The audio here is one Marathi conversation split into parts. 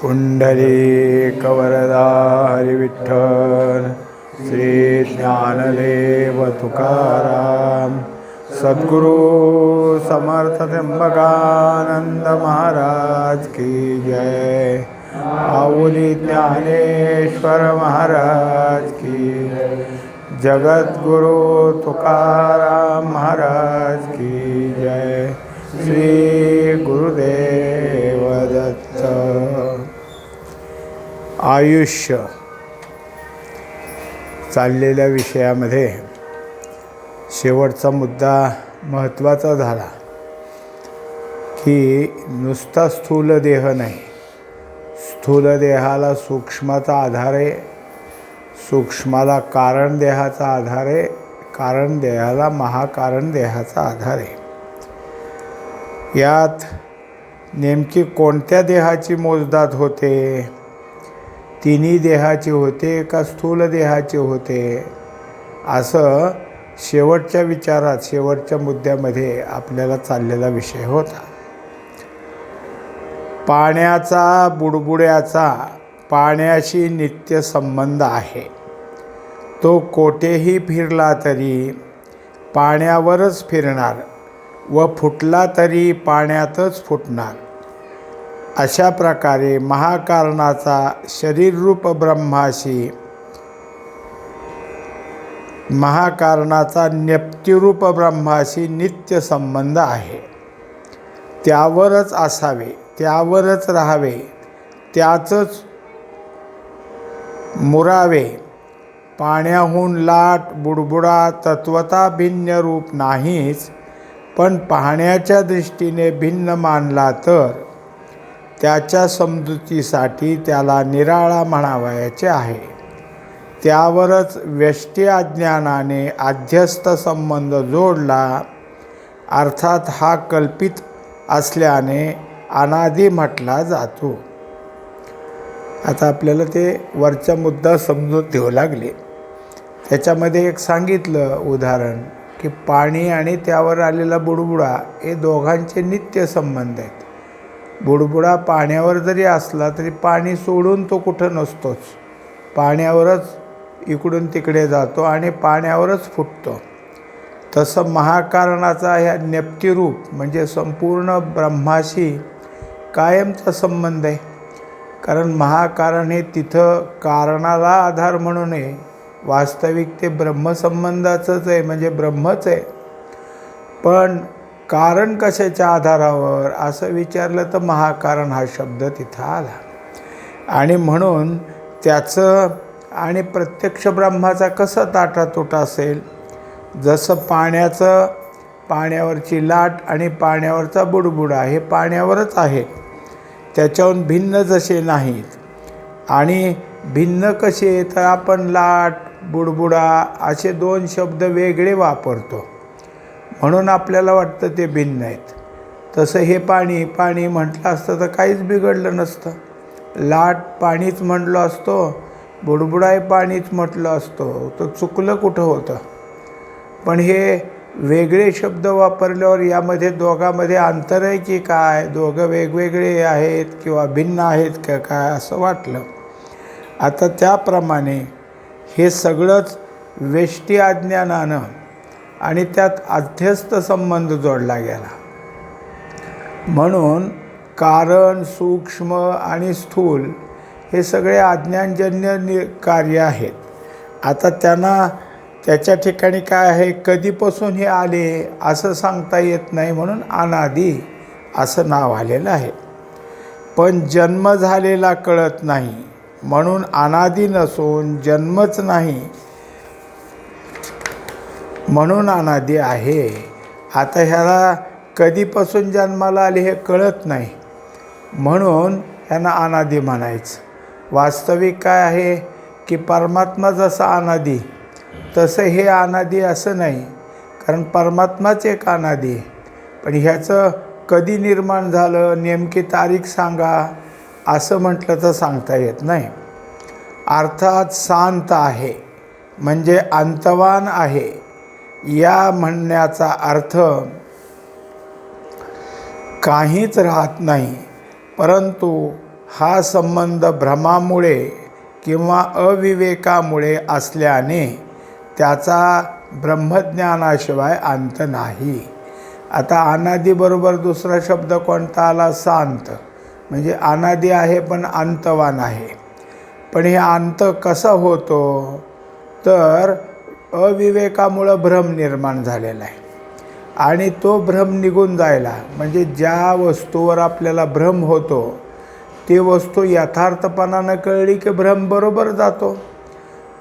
कुंडली कवरदा हरिविठ्ठल श्री ज्ञानदेव तुकाराम सद्गुरु समर्थ त्र्यंबकानंद महाराज की जय। आऊली ज्ञानेश्वर महाराज की जगद्गुरु तुकाराम महाराज की जय। श्री गुरुदेव दत्त। आयुष्य चाललेल्या विषयामध्ये शेवटचा मुद्दा महत्त्वाचा झाला की नुसता स्थूल देह नाही. स्थूल देहाला सूक्ष्माचा आधार आहे सूक्ष्माला कारण देहाचा आधार आहे कारण देहाला महाकारण देहाचा आधार. आहे यात नेमकी कोणत्या देहाची मोजदात होते? तिन्ही देहाचे होते का स्थूल देहाचे होते? असं शेवटच्या विचारात शेवटच्या मुद्द्यामध्ये आपल्याला चाललेला विषय होता. पाण्याचा बुडबुड्याचा पाण्याशी नित्य संबंध आहे. तो कोठेही फिरला तरी पाण्यावरच फिरणार व फुटला तरी पाण्यातच फुटणार. अशा प्रकारे महाकारणाचा शरीररूप ब्रह्माशी महाकारणाचा नेप्तिरूप ब्रह्माशी नित्य संबंध आहे. त्यावरच असावे त्यावरच राहावे त्याचंच मुरावे. पाण्याहून लाट बुडबुडा तत्वता भिन्न रूप नाहीच पण पाहण्याच्या दृष्टीने भिन्न मानला तर त्याच्या समजुतीसाठी त्याला निराळा म्हणावयाचे आहे. त्यावरच व्यष्टी अज्ञानाने आध्यस्थ संबंध जोडला अर्थात हा कल्पित असल्याने अनादी म्हटला जातो. आता आपल्याला ते वरचा मुद्दा समजून घेऊ लागले. त्याच्यामध्ये एक सांगितलं उदाहरण की पाणी आणि त्यावर आलेला बुडबुडा हे दोघांचे नित्य संबंध आहेत. बुडबुडा पाण्यावर जरी असला तरी पाणी सोडून तो कुठं नसतोच. पाण्यावरच इकडून तिकडे जातो आणि पाण्यावरच फुटतो. तसं महाकारणाचा ह्या नेप्तिरूप म्हणजे संपूर्ण ब्रह्माशी कायमचा संबंध आहे. कारण महाकारण हे तिथं कारणाला आधार म्हणून आहे. वास्तविक ते ब्रह्मसंबंधाचंच आहे म्हणजे ब्रह्मच आहे. पण कारण कशाच्या आधारावर? असं विचारलं तर महाकारण हा शब्द तिथं आला. आणि म्हणून त्याचं आणि प्रत्यक्ष ब्रह्माचा कसं ताटातोटा असेल? जसं पाण्याचं पाण्यावरची लाट आणि पाण्यावरचा बुडबुडा हे पाण्यावरच आहे. त्याच्याहून भिन्न जसे नाहीत. आणि भिन्न कसे? तर आपण लाट बुडबुडा असे दोन शब्द वेगळे वापरतो. म्हणून आपल्याला वाटतं ते भिन्न आहेत. तसं हे पाणी पाणी म्हटलं असतं तर काहीच बिघडलं नसतं. लाट पाणीच म्हटलं असतो बुडबुडाय पाणीच म्हटलं असतो तर चुकलं कुठं होतं? पण हे वेगळे शब्द वापरल्यावर यामध्ये दोघांमध्ये अंतर आहे की काय? दोघं वेगवेगळे आहेत किंवा भिन्न आहेत का काय असं वाटलं. आता त्याप्रमाणे हे सगळंच वेष्टी अज्ञानानं आणि त्यात अध्यस्त संबंध जोडला गेला. म्हणून कारण सूक्ष्म आणि स्थूल हे सगळे अज्ञानजन्य नि कार्य आहेत. आता त्यांना त्याच्या ठिकाणी काय आहे? कधीपासून हे आले असं सांगता येत नाही म्हणून अनादी असं नाव आलेलं आहे. पण जन्म झालेला कळत नाही. म्हणून अनादी नसून जन्मच नाही म्हणून अनादी आहे. आता ह्याला कधीपासून जन्माला आले हे कळत नाही. म्हणून ह्यांना अनादी म्हणायचं. वास्तविक काय आहे की परमात्मा जसा अनादी तसं हे अनादी असं नाही. कारण परमात्माच एक अनादी. पण ह्याचं कधी निर्माण झालं नेमकी तारीख सांगा असं म्हटलं तर सांगता येत नाही. अर्थात शांत आहे. म्हणजे अंतवान आहे. या म्हणण्याचा अर्थ काहीच राहत नाही. परंतु हा संबंध भ्रमामुळे किंवा अविवेकामुळे असल्याने त्याचा ब्रह्मज्ञानाशिवाय अंत नाही. आता अनादीबरोबर दुसरा शब्द कोणता आला? शांत. म्हणजे अनादी आहे पण अंतवान आहे. पण हे अंत कसा होतो? तर अविवेकामुळं भ्रम निर्माण झालेला आहे. आणि तो भ्रम निघून जायला म्हणजे ज्या वस्तूवर आपल्याला भ्रम होतो ती वस्तू यथार्थपणानं कळली की भ्रम बरोबर जातो.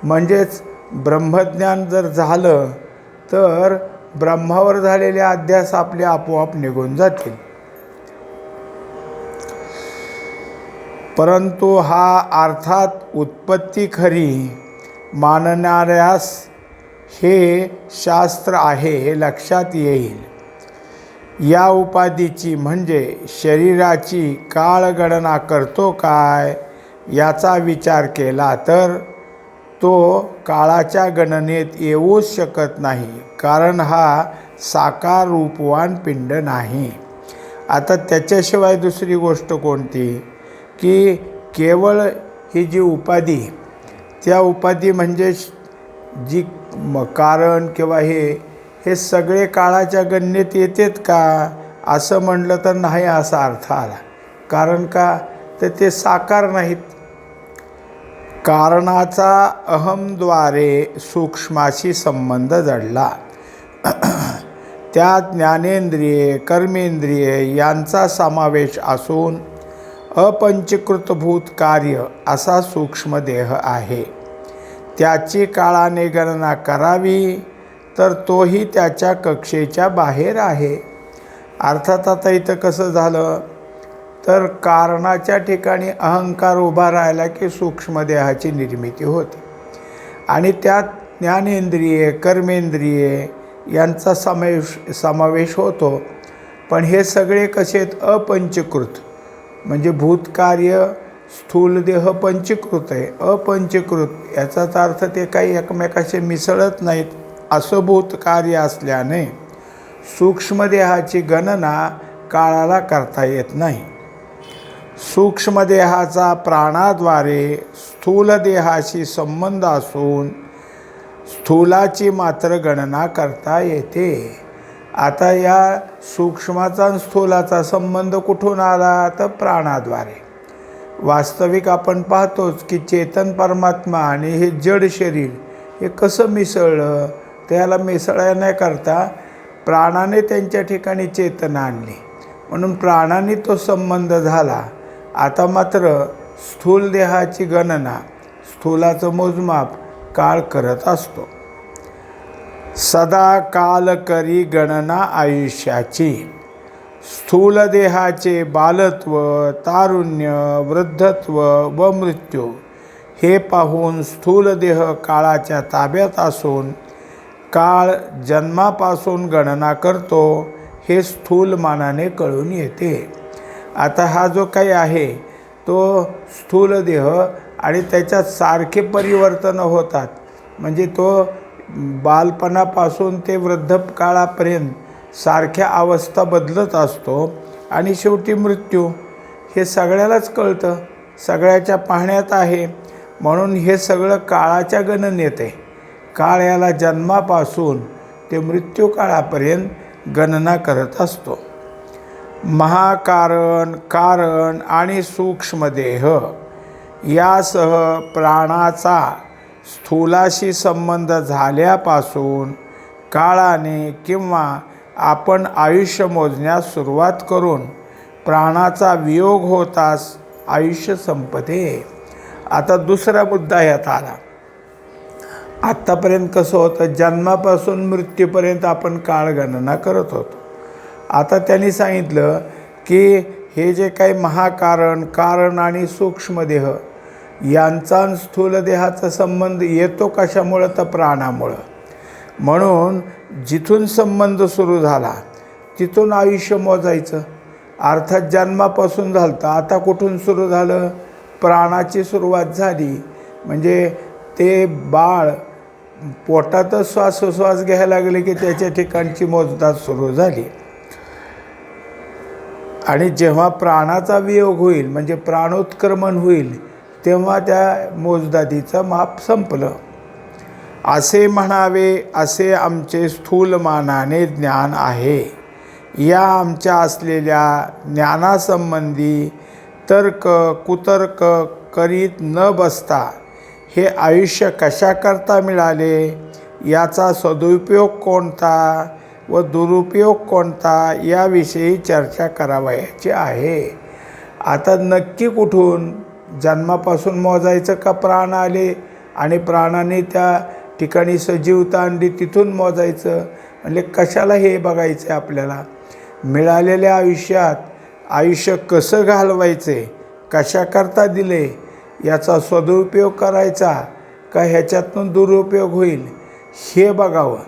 म्हणजेच ब्रह्मज्ञान जर झालं तर ब्रह्मावर झालेले अध्यास आपले आपोआप निघून जातील. परंतु हा अर्थात उत्पत्ती खरी मानणाऱ्यास हे शास्त्र आहे हे लक्षात येईल. या उपाधीची म्हणजे शरीराची काळगणना करतो काय याचा विचार केला तर तो काळाच्या गणनेत येऊच शकत नाही कारण हा साकार रूपवान पिंड नाही. आता त्याच्याशिवाय दुसरी गोष्ट कोणती? की केवळ ही जी उपाधी त्या उपाधी म्हणजे जी म कारण किंवा हे हे सगळे काळाच्या गणनेत येतेत का? असं म्हणलं तर नाही असा अर्थ आला. कारण का? तर ते साकार नाहीत. कारणाचा अहमद्वारे सूक्ष्माशी संबंध जडला. त्यात ज्ञानेंद्रिये कर्मेंद्रिये यांचा समावेश असून अपंचीकृतभूत कार्य असा सूक्ष्मदेह आहे. त्याची काळाने गणना करावी तर तोही त्याच्या कक्षेच्या बाहेर आहे. अर्थात आता इथं कसं झालं? तर कारणाच्या ठिकाणी अहंकार उभा राहिला की सूक्ष्मदेहाची निर्मिती होते. आणि त्यात ज्ञानेंद्रिये कर्मेंद्रिये यांचा समावेश समावेश होतो. पण हे सगळे कसे आहेत? अपंचीकृत. म्हणजे भूतकार्य स्थूल देह पंचीकृत आहे. अपंचीकृत याचाच अर्थ ते काही एकमेकाशी मिसळत नाहीत असं भूतकार्य असल्याने सूक्ष्मदेहाची गणना काळाला करता येत नाही. सूक्ष्मदेहाचा प्राणाद्वारे स्थूल देहाशी संबंध असून स्थूलाची मात्र गणना करता येते. आता या सूक्ष्माचा स्थूलाचा संबंध कुठून आला? तर प्राणाद्वारे. वास्तविक आपण पाहतोच की चेतन परमात्मा आणि हे जड शरीर हे कसं मिसळलं त्याला मिसळायला करता प्राणाने त्यांच्या ठिकाणी चेतना आणली. म्हणून प्राणाने तो संबंध झाला. आता मात्र स्थूल देहाची गणना स्थूलाचं मोजमाप काळ करत असतो. सदा काल करी गणना आयुष्याची. स्थूलदेहाचे बालत्व तारुण्य वृद्धत्व व मृत्यू. हे पाहून स्थूलदेह काळाच्या ताब्यात असून काळ जन्मापासून गणना करतो हे स्थूल मानाने कळून येते. आता हा जो काही आहे तो स्थूल देह आणि त्याच्यात सारखे परिवर्तन होतात. म्हणजे तो बालपणापासून ते वृद्ध काळापर्यंत सारख्या अवस्था बदलत असतो आणि शेवटी मृत्यू. हे सगळ्यालाच कळतं. सगळ्याच्या पाहण्यात आहे. म्हणून हे सगळं काळाच्या गणनेत आहे काळ याला जन्मापासून ते मृत्यू काळापर्यंत गणना करत असतो. महाकारण कारण आणि सूक्ष्मदेह यासह प्राणाचा स्थूलाशी संबंध झाल्यापासून काळाने किंवा आपण आयुष्य मोजण्यास सुरुवात करून प्राणाचा वियोग होतास आयुष्य संपते. आता दुसरा मुद्दा यात आला. आत्तापर्यंत कसं होतं? जन्मापासून मृत्यूपर्यंत आपण काळ गणना करत होतो. आता त्यांनी सांगितलं की हे जे काही महाकारण कारण आणि सूक्ष्मदेह यांचा स्थूल देहाचा संबंध येतो कशामुळं? तर प्राणामुळं. म्हणून जिथून संबंध सुरू झाला तिथून आयुष्य मोजायचं. अर्थात जन्मापासून झालं तर आता कुठून सुरू झालं? प्राणाची सुरुवात झाली. म्हणजे ते बाळ पोटातच श्वासोश्वास घ्यायला लागले की त्याच्या ठिकाणची मोजदाद सुरू झाली. आणि जेव्हा प्राणाचा वियोग होईल म्हणजे प्राणोत्क्रमण होईल तेव्हा त्या मोजदादीचं माप संपलं. असे म्हणावे असे आमचे स्थूलमानाने ज्ञान आहे. या आमच्या असलेल्या ज्ञानासंबंधी तर्क कुतर्क करीत न बसता हे आयुष्य कशाकरता मिळाले? याचा सदुपयोग कोणता व दुरुपयोग कोणता याविषयी चर्चा करावयाची आहे. आता नक्की कुठून? जन्मापासून मोजायचं का प्राण आले? आणि प्राणाने त्या ठिकाणी सजीवता आणली तिथून मोजायचं. म्हणजे कशाला हे बघायचं आहे आपल्याला? मिळालेल्या आयुष्यात आयुष्य कसं घालवायचे? कशाकरता दिले? याचा सदुपयोग करायचा का ह्याच्यातून दुरुपयोग होईल? हे बघावं.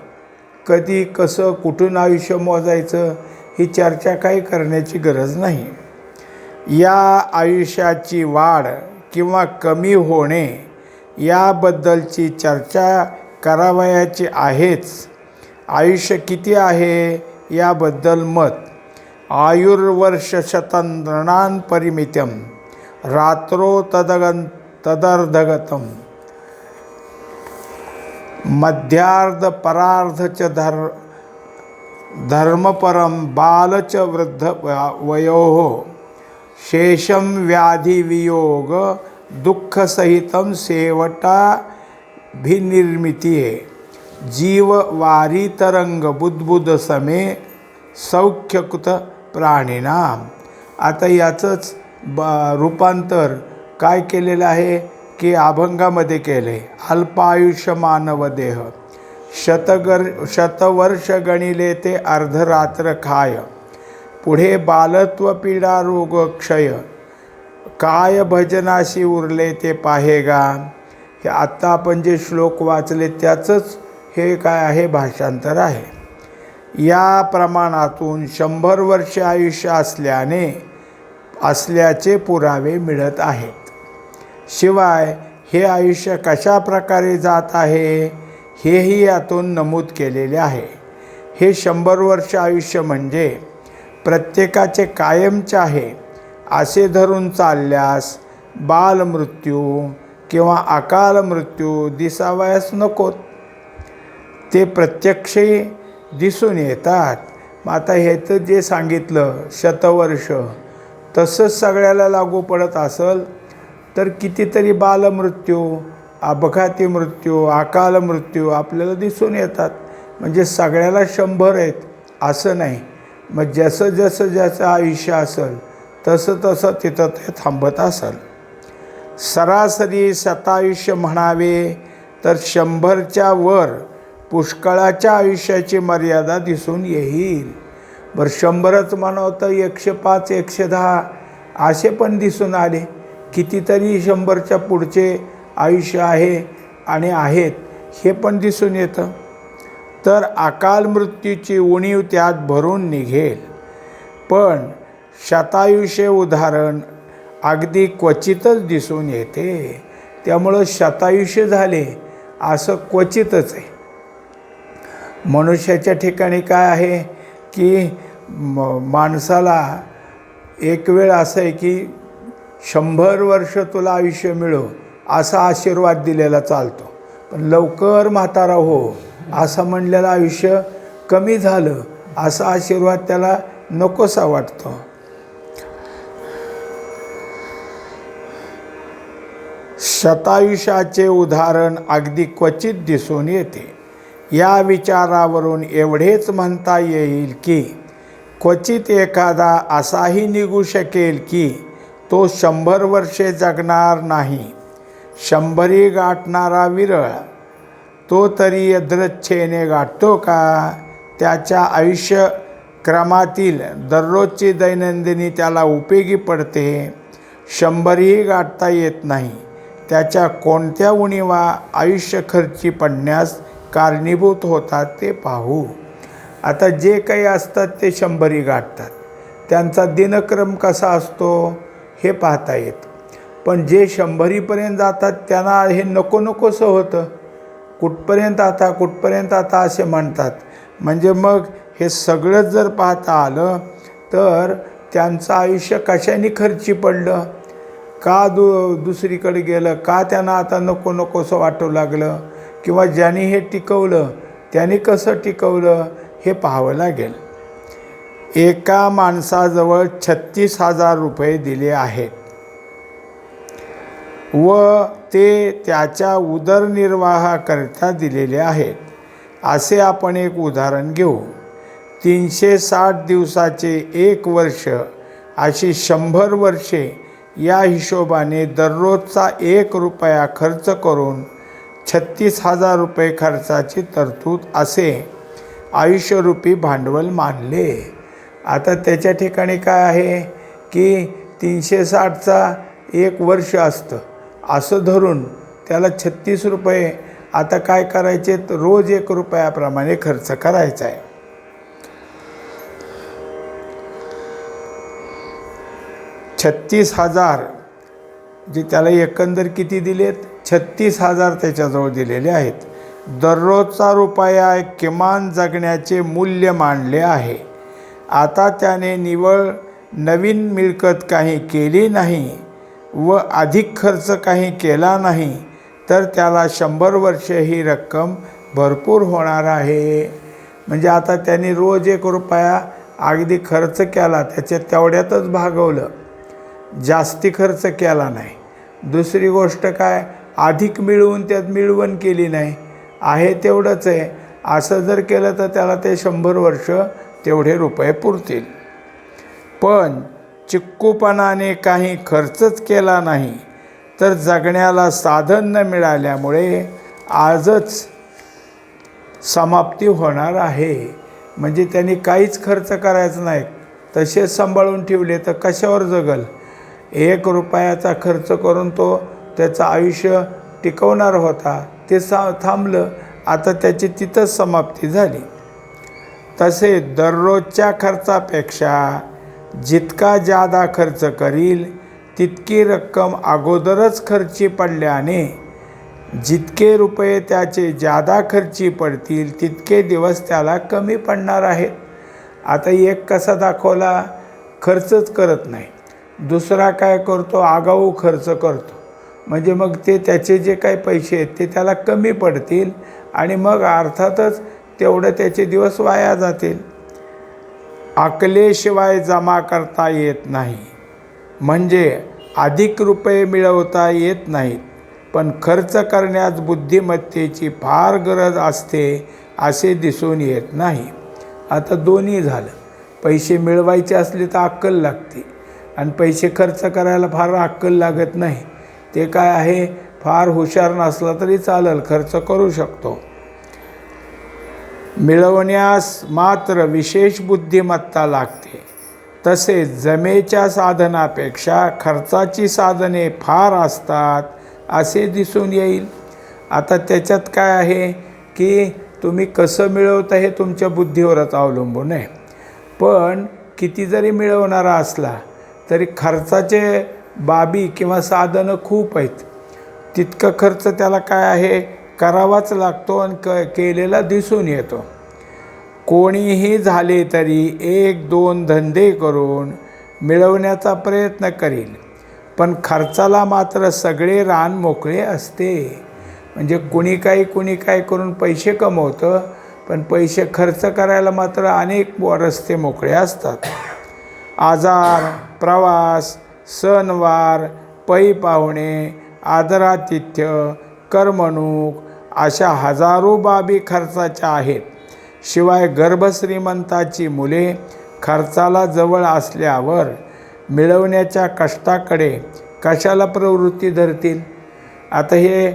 कधी कसं कुठून आयुष्य मोजायचं? ही चर्चा काही करण्याची गरज नाही. या आयुष्याची वाढ किंवा कमी होणे याबद्दलची चर्चा करावयाची आहेच. आयुष्य किती आहे याबद्दल मत. आयुर्वर्ष शतंद्रणान परिमितम. रात्रो तदगन तदर्धगतम. मध्यार्ध परार्ध च धर धर्मपरम बाल च वृद्ध वयो. शेषम व्याधिवियोग दुःखसहितं सेवटा भिनिर्मिती जीव वारी तरंग बुद्बुद समे सौख्यकृत प्राणिनाम आता याचंच ब रूपांतर काय केलेलं आहे? की अभंगामध्ये केले. अल्पायुष्य मानव देह शतगर शतवर्ष गणिले ते अर्धरात्र खाय. पुढे बालत्व पीडा रोग क्षय काय भजनाशी उरले ते पाहेगा? हे आत्ता आपण जे श्लोक वाचले त्याचंच हे काय आहे? भाषांतर आहे. या प्रमाणातून शंभर वर्ष आयुष्य असल्याने असल्याचे पुरावे मिळत आहेत. शिवाय हे आयुष्य कशा प्रकारे जात आहे हेही यातून नमूद केलेले आहे. हे शंभर वर्ष आयुष्य म्हणजे प्रत्येकाचे कायमचे आहे. असे धरून चालल्यास बालमृत्यू किंवा अकाल मृत्यू दिसावयास नकोत. ते प्रत्यक्षही दिसून येतात. मग आता ह्याचं जे सांगितलं शतवर्ष तसंच सगळ्याला लागू पडत असेल तर कितीतरी बालमृत्यू अपघाती मृत्यू अकाल मृत्यू आपल्याला दिसून येतात. म्हणजे सगळ्याला शंभर आहेत असं नाही. मग जसं जसं ज्याचं आयुष्य असेल तसं तसं तिथं ते थांबत असेल. सरासरी शतायुष्य म्हणावे तर शंभरच्या वर पुष्कळाच्या आयुष्याची मर्यादा दिसून येईल. बरं शंभरच म्हणावं तर एकशे पाच एकशे दहा असे पण दिसून आले. कितीतरी शंभरच्या पुढचे आयुष्य आहे आणि आहेत हे पण दिसून येतं. तर अकाल मृत्यूची उणीव त्यात भरून निघेल. पण शतायुष्य उदाहरण अगदी क्वचितच दिसून येते. त्यामुळं शतायुष्य झाले असं क्वचितच आहे. मनुष्याच्या ठिकाणी काय आहे की म माणसाला एक वेळ असं आहे की शंभर वर्ष तुला आयुष्य मिळो असा आशीर्वाद दिलेला चालतो. पण लवकर म्हातारा हो असं म्हणलेलं आयुष्य कमी झालं असा आशीर्वाद त्याला नकोसा वाटतो. शतायुष्याचे उदाहरण अगदी क्वचित दिसून येते. या विचारावरून एवढेच म्हणता येईल की क्वचित एखादा असाही निघू शकेल की तो शंभर वर्षे जगणार नाही. शंभरी गाठणारा विरळ तो तरी यद्रच्छेने गाठतो का? त्याच्या आयुष्य क्रमातील दररोजची दैनंदिनी त्याला उपयोगी पडते. शंभरही गाठता येत नाही. त्याच्या कोणत्या उणीवा आयुष्य खर्ची पडण्यास कारणीभूत होतात ते पाहू. आता जे काही असतात ते शंभरी गाठतात. त्यांचा दिनक्रम कसा असतो हे पाहता येतं. पण जे शंभरीपर्यंत जातात त्यांना हे नको नकोसं होतं. कुठपर्यंत आता कुठपर्यंत आता असे म्हणतात. म्हणजे मग हे सगळंच जर पाहता आलं तर त्यांचं आयुष्य कशाने खर्ची पडलं? का दु दुसरीकडे गेलं? का त्यांना आता नको नकोसं वाटू लागलं? किंवा ज्यांनी हे टिकवलं त्यांनी कसं टिकवलं? हे पाहावं लागेल. एका माणसाजवळ छत्तीस हजार रुपये दिले आहेत. व ते त्याच्या उदरनिर्वाहाकरिता दिलेले आहेत. असे आपण एक उदाहरण घेऊ. तीनशे साठ दिवसाचे एक वर्ष अशी शंभर वर्षे या हिशोबाने दररोजचा एक रुपया खर्च करून छत्तीस हजार रुपये खर्चाची तरतूद असे आयुष्यरूपी भांडवल मानले. आता त्याच्या ठिकाणी काय आहे की तीनशे साठचा एक वर्ष असतं. असं धरून त्याला छत्तीस रुपये आता काय करायचे रोज एक रुपयाप्रमाणे खर्च करायचा आहे. छत्तीस हजार जे त्याला एकंदर किती दिलेत? छत्तीस हजार त्याच्याजवळ दिलेले आहेत. दररोजचा रुपया किमान जगण्याचे मूल्य मानले आहे. आता त्याने निवळ नवीन मिळकत काही केली नाही व अधिक खर्च काही केला नाही तर त्याला शंभर वर्ष ही रक्कम भरपूर होणार आहे. म्हणजे आता त्यांनी रोज एक रुपया अगदी खर्च केला त्याच्या तेवढ्यातच भागवलं. जास्ती खर्च केला नाही. दुसरी गोष्ट काय? अधिक मिळवून त्यात मिळवण केली नाही. आहे तेवढंच आहे. असं जर केलं तर त्याला ते शंभर वर्ष तेवढे रुपये पुरतील. पण चिक्कूपणाने काही खर्चच केला नाही. तर जगण्याला साधन न मिळाल्यामुळे आजच समाप्ती होणार आहे. म्हणजे त्यांनी काहीच खर्च करायचं नाही. तसेच सांभाळून ठेवले तर कशावर जगल? एक रुपयाचा खर्च करून तो त्याचं आयुष्य टिकवणार होता ते सा थांबलं. आता त्याची तिथंच समाप्ती झाली. तसे दररोजच्या खर्चापेक्षा जितका जादा खर्च करील तितकी रक्कम अगोदरच खर्ची पडल्याने जितके रुपये त्याचे जादा खर्ची पडतील तितके दिवस त्याला कमी पडणार आहेत. आता एक कसा दाखवला? खर्चच करत नाही. दुसरा काय करतो? आगाऊ खर्च करतो. म्हणजे मग ते त्याचे जे काही पैसे आहेत ते त्याला कमी पडतील आणि मग अर्थातच तेवढं त्याचे दिवस वाया जातील. आकलेशिवाय जमा करता येत नाही. म्हणजे अधिक रुपये मिळवता येत नाहीत पण खर्च करण्यास बुद्धिमत्तेची फार गरज असते असे दिसून येत नाही. आता दोन्ही झालं. पैसे मिळवायचे असले तर अक्कल लागते. आणि पैसे खर्च करायला फार अक्कल लागत नाही. ते काय आहे? फार हुशार नसला तरी चालेल खर्च करू शकतो. मिळवण्यास मात्र विशेष बुद्धिमत्ता लागते. तसेच जमेच्या साधनापेक्षा खर्चाची साधने फार असतात असे दिसून येईल. आता त्याच्यात काय आहे? की तुम्ही कसं मिळवता हे तुमच्या बुद्धीवरच अवलंबून आहे. पण किती जरी मिळवणारा असला तरी खर्चाचे बाबी किंवा साधनं खूप आहेत. तितकं खर्च त्याला काय आहे? करावाच लागतो आणि क केलेला दिसून येतो. कोणीही झाले तरी एक दोन धंदे करून मिळवण्याचा प्रयत्न करील. पण खर्चाला मात्र सगळे रान मोकळे असते. म्हणजे कुणी काही कुणी काय करून पैसे कमवतं पण पैसे खर्च करायला मात्र अनेक रस्ते मोकळे असतात. आजार प्रवास सणवार पै पाहुणे आदरातिथ्य करमणूक अशा हजारो बाबी खर्चाच्या आहेत. शिवाय गर्भश्रीमंताची मुले खर्चाला जवळ असल्यावर मिळवण्याच्या कष्टाकडे कशाला प्रवृत्ती धरतील? आता हे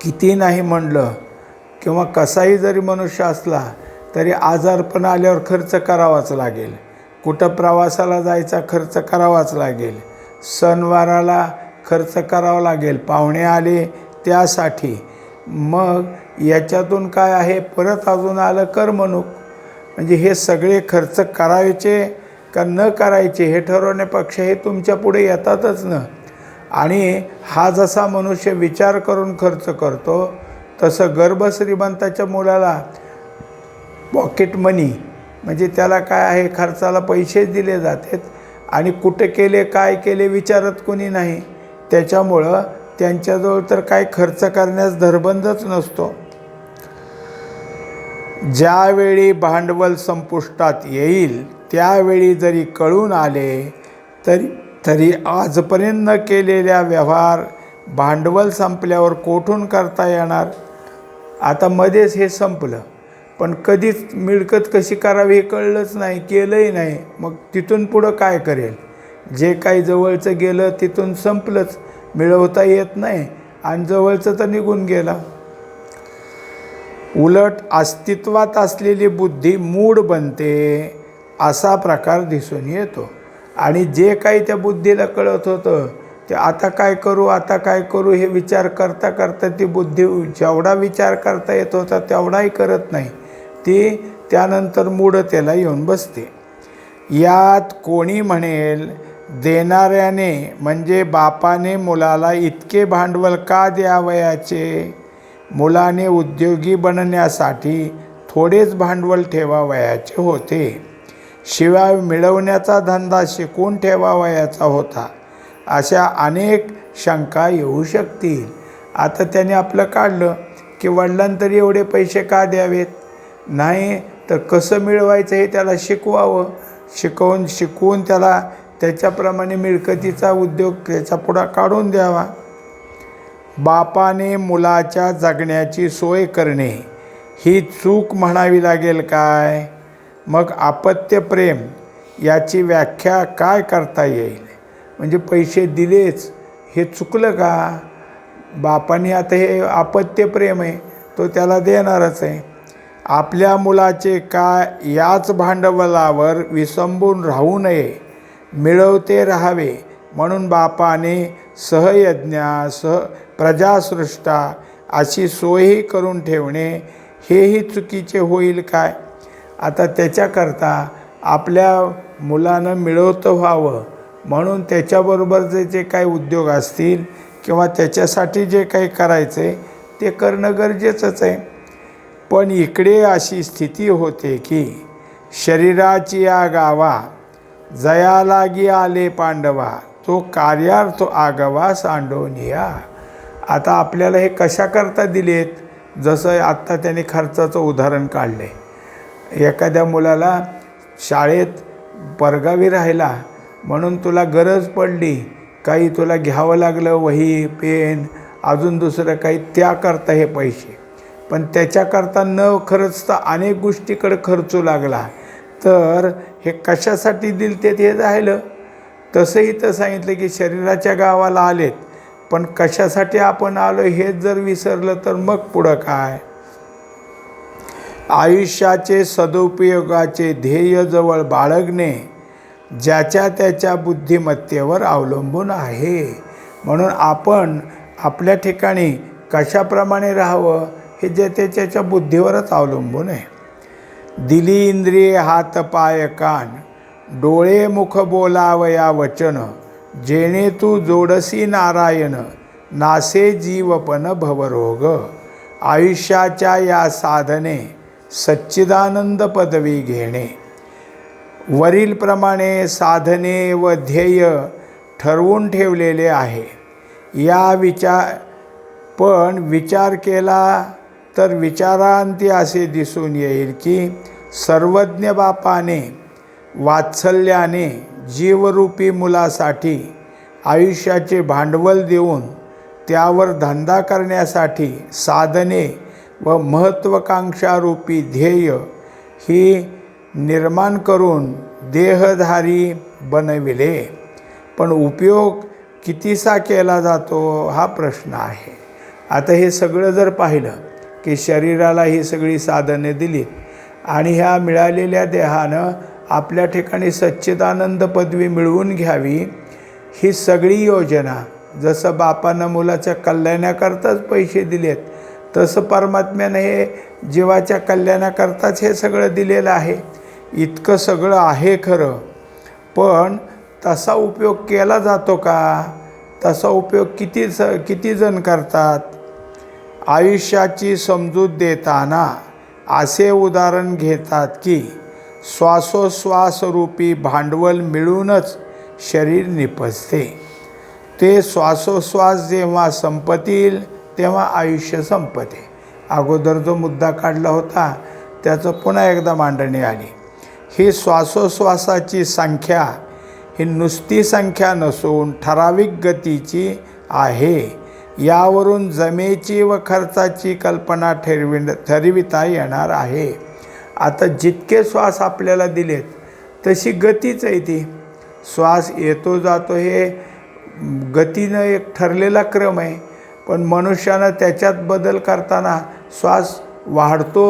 किती नाही म्हणलं किंवा कसाही जरी मनुष्य असला तरी आजारपण आल्यावर खर्च करावाच लागेल. कुठं प्रवासाला जायचा खर्च करावाच लागेल. सणवाराला खर्च करावा लागेल. पाहुणे आले त्यासाठी. मग याच्यातून काय आहे? परत अजून आलं करमणूक म्हणजे हे सगळे खर्च करायचे का न करायचे हे ठरवण्यापेक्षा हे तुमच्यापुढे येतातच ना. आणि हा जसा मनुष्य विचार करून खर्च करतो तसं गर्भश्रीमंताच्या मुलाला पॉकेट मनी म्हणजे त्याला काय आहे खर्चाला पैसेच दिले जातात आणि कुठे केले काय केले विचारत कोणी नाही. त्याच्यामुळं त्यांच्याजवळ तर काय खर्च करण्यास धरबंदच नसतो. ज्यावेळी भांडवल संपुष्टात येईल त्यावेळी जरी कळून आले तरी तरी आजपर्यंत न केलेल्या व्यवहार भांडवल संपल्यावर कोठून करता येणार? आता मध्येच हे संपलं. पण कधीच मिळकत कशी करावी हे कळलंच नाही केलंही नाही. मग तिथून पुढं काय करेल? जे काही जवळचं गेलं तिथून संपलंच मिळवता येत नाही आणि जवळचं तर निघून गेला. उलट अस्तित्वात असलेली बुद्धी मूड बनते असा प्रकार दिसून येतो. आणि जे काही त्या बुद्धीला कळत होतं ते आता काय करू आता काय करू हे विचार करता करता ती बुद्धी जेवढा विचार करता येत होता तेवढाही करत नाही. ती त्यानंतर मूड त्याला येऊन बसते यात कोणी म्हणेल देणाऱ्याने म्हणजे बापाने मुलाला इतके भांडवल का द्यावयाचे? मुलाने उद्योगी बनण्यासाठी थोडेच भांडवल ठेवावयाचे होते. शिवाय मिळवण्याचा धंदा शिकून ठेवावयाचा होता. अशा अनेक शंका येऊ शकतील. आता त्याने आपलं काढलं की वडिलांतरी एवढे पैसे का द्यावेत? नाही तर कसं मिळवायचं हे त्याला शिकवावं. शिकवून शिकवून त्याला त्याच्याप्रमाणे मिळकतीचा उद्योग त्याचा पुढा काढून द्यावा. बापाने मुलाच्या जगण्याची सोय करणे ही चूक म्हणावी लागेल काय? मग आपत्य प्रेम याची व्याख्या काय करता येईल? म्हणजे पैसे दिलेच हे चुकलं का? बापाने आता हे आपत्य प्रेम आहे तो त्याला देणारच आहे. आपल्या मुलाचे काय याच भांडवलावर विसंबून राहू नये मिळवते राहावे म्हणून बापाने सहयज्ञा सह प्रजासृष्टा अशी सोयही करून ठेवणे हेही चुकीचे होईल काय? आता त्याच्याकरता आपल्या मुलानं मिळवतं व्हावं म्हणून त्याच्याबरोबरचे जे काही उद्योग असतील किंवा त्याच्यासाठी जे काही करायचं आहे ते करणं गरजेचंच आहे. पण इकडे अशी स्थिती होते की शरीराची या गावा जया लागी आले पांडवा तो कार्यार्थ आगवा सांडोनिया आता आपल्याला हे कशाकरता दिलेत? जसं आत्ता त्याने खर्चाचं उदाहरण काढलं. आहे एखाद्या मुलाला शाळेत परगावी राहिला म्हणून तुला गरज पडली काही तुला घ्यावं लागलं वही पेन अजून दुसरं काही त्याकरता हे पैसे. पण त्याच्याकरता न खर्चता अनेक गोष्टीकडे खर्चू लागला. तर हे कशासाठी दिल ते ते राहिलं. तसंही तर सांगितलं की शरीराच्या गावाला आलेत पण कशासाठी आपण आलो हेच जर विसरलं तर मग पुढं काय? आयुष्याचे सदुपयोगाचे ध्येय जवळ बाळगणे ज्याच्या त्याच्या बुद्धिमत्तेवर अवलंबून आहे. म्हणून आपण आपल्या ठिकाणी कशाप्रमाणे राहावं? हे जे त्याच्या बुद्धीवरच अवलंबून आहे. दिली इंद्रिये हात पाय कान डोळे मुख बोलावया वचन जेणे तू जोडसी नारायण नासे जीवपन भवरोग. आयुष्याच्या या साधने सच्चिदानंद पदवी घेणे. वरीलप्रमाणे साधने व ध्येय ठरवून ठेवलेले आहे. या विचार पण विचार केला तर विचारांती असे दिसून येईल की सर्वज्ञ बापाने वात्सल्याने जीवरूपी मुलासाठी आयुष्याचे भांडवल देऊन त्यावर धंदा करण्यासाठी साधने व महत्त्वाकांक्षारूपी ध्येय ही निर्माण करून देहधारी बनविले. पण उपयोग कितीसा केला जातो हा प्रश्न आहे. आता हे सगळं जर पाहिलं की शरीराला ही सगळी साधने दिली. आणि ह्या मिळालेल्या देहानं आपल्या ठिकाणी सच्चिदानंद पदवी मिळवून घ्यावी ही सगळी योजना. जसं बापानं मुलाच्या कल्याणाकरताच पैसे दिलेत तसं परमात्म्यानं हे जीवाच्या कल्याणाकरताच हे सगळं दिलेलं आहे. इतकं सगळं आहे खरं. पण तसा उपयोग केला जातो का? तसा उपयोग किती स किती जण करतात? आयुष्याची समजूत देताना असे उदाहरण घेतात की श्वासोश्वासरूपी भांडवल मिळूनच शरीर निपजते. ते श्वासोश्वास जेव्हा संपतील तेव्हा आयुष्य संपते. अगोदर जो मुद्दा काढला होता त्याचं पुन्हा एकदा मांडणी आली. ही श्वासोश्वासाची संख्या ही नुसती संख्या नसून ठराविक गतीची आहे. यावरून जमेची व खर्चाची कल्पना ठरविण ठरविता येणार आहे. आता जितके श्वास आपल्याला दिलेत तशी गतीच आहे ती. श्वास येतो जातो हे गतीनं एक ठरलेला क्रम आहे पण मनुष्यानं त्याच्यात बदल करताना श्वास वाढतो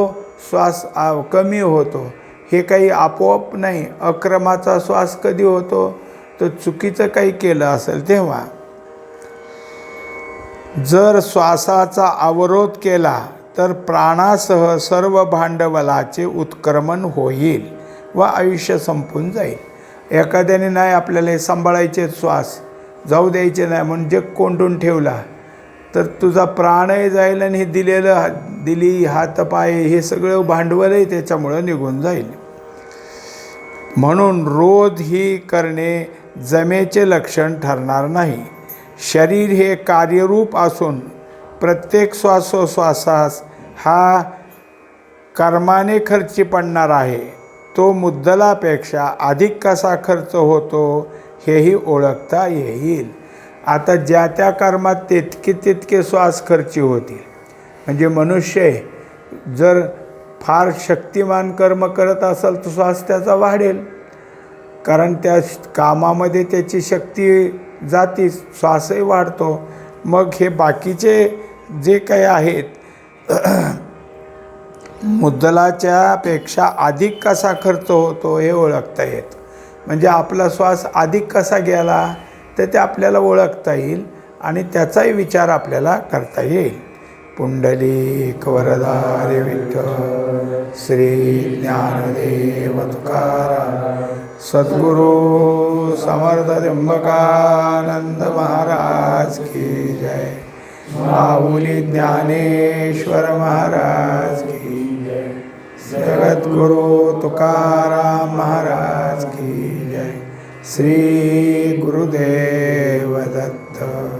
श्वास कमी होतो. हे काही आपोआप नाही अक्रमाचा श्वास कधी होतो? तर चुकीचं काही केलं असेल तेव्हा. जर श्वासाचा अवरोध केला तर प्राणासह सर्व भांडवलाचे उत्क्रमण होईल व आयुष्य संपून जाईल. एखाद्याने नाही आपल्याला हे सांभाळायचे श्वास जाऊ द्यायचे नाही म्हणून जग कोंडून ठेवला तर तुझा प्राणही जाईल आणि हे दिलेलं दिली हातपाय हे सगळं भांडवलही त्याच्यामुळं निघून जाईल. म्हणून रोध ही करणे जमेचे लक्षण ठरणार नाही. शरीर हे कार्यरूप असून प्रत्येक श्वासोश्वासास हा कर्माने खर्ची पडणार आहे. तो मुद्दलापेक्षा अधिक कसा खर्च होतो हेही ओळखता येईल. आता ज्या त्या कर्मात तितके तितके श्वास खर्ची होतील. म्हणजे मनुष्य जर फार शक्तिमान कर्म करत असेल तर श्वास त्याचा वाढेल. कारण त्या कामामध्ये त्याची शक्ती जाती श्वासही वाढतो. मग हे बाकीचे जे काही आहेत मुद्दलाच्या पेक्षा अधिक कसा खर्च होतो हे ओळखता येत. म्हणजे आपला श्वास अधिक कसा गेला तर ते आपल्याला ओळखता येईल आणि त्याचाही विचार आपल्याला करता येईल. पुंडलिक वरदारे विठ्ठल श्री ज्ञानदेव तुकाराम सद्गुरु समर्थ त्र्यंबकानंद महाराज की जय। माऊली ज्ञानेश्वर महाराज की जय। जगद्गुरु तुकाराम महाराज की जय। श्री गुरुदेव दत्त।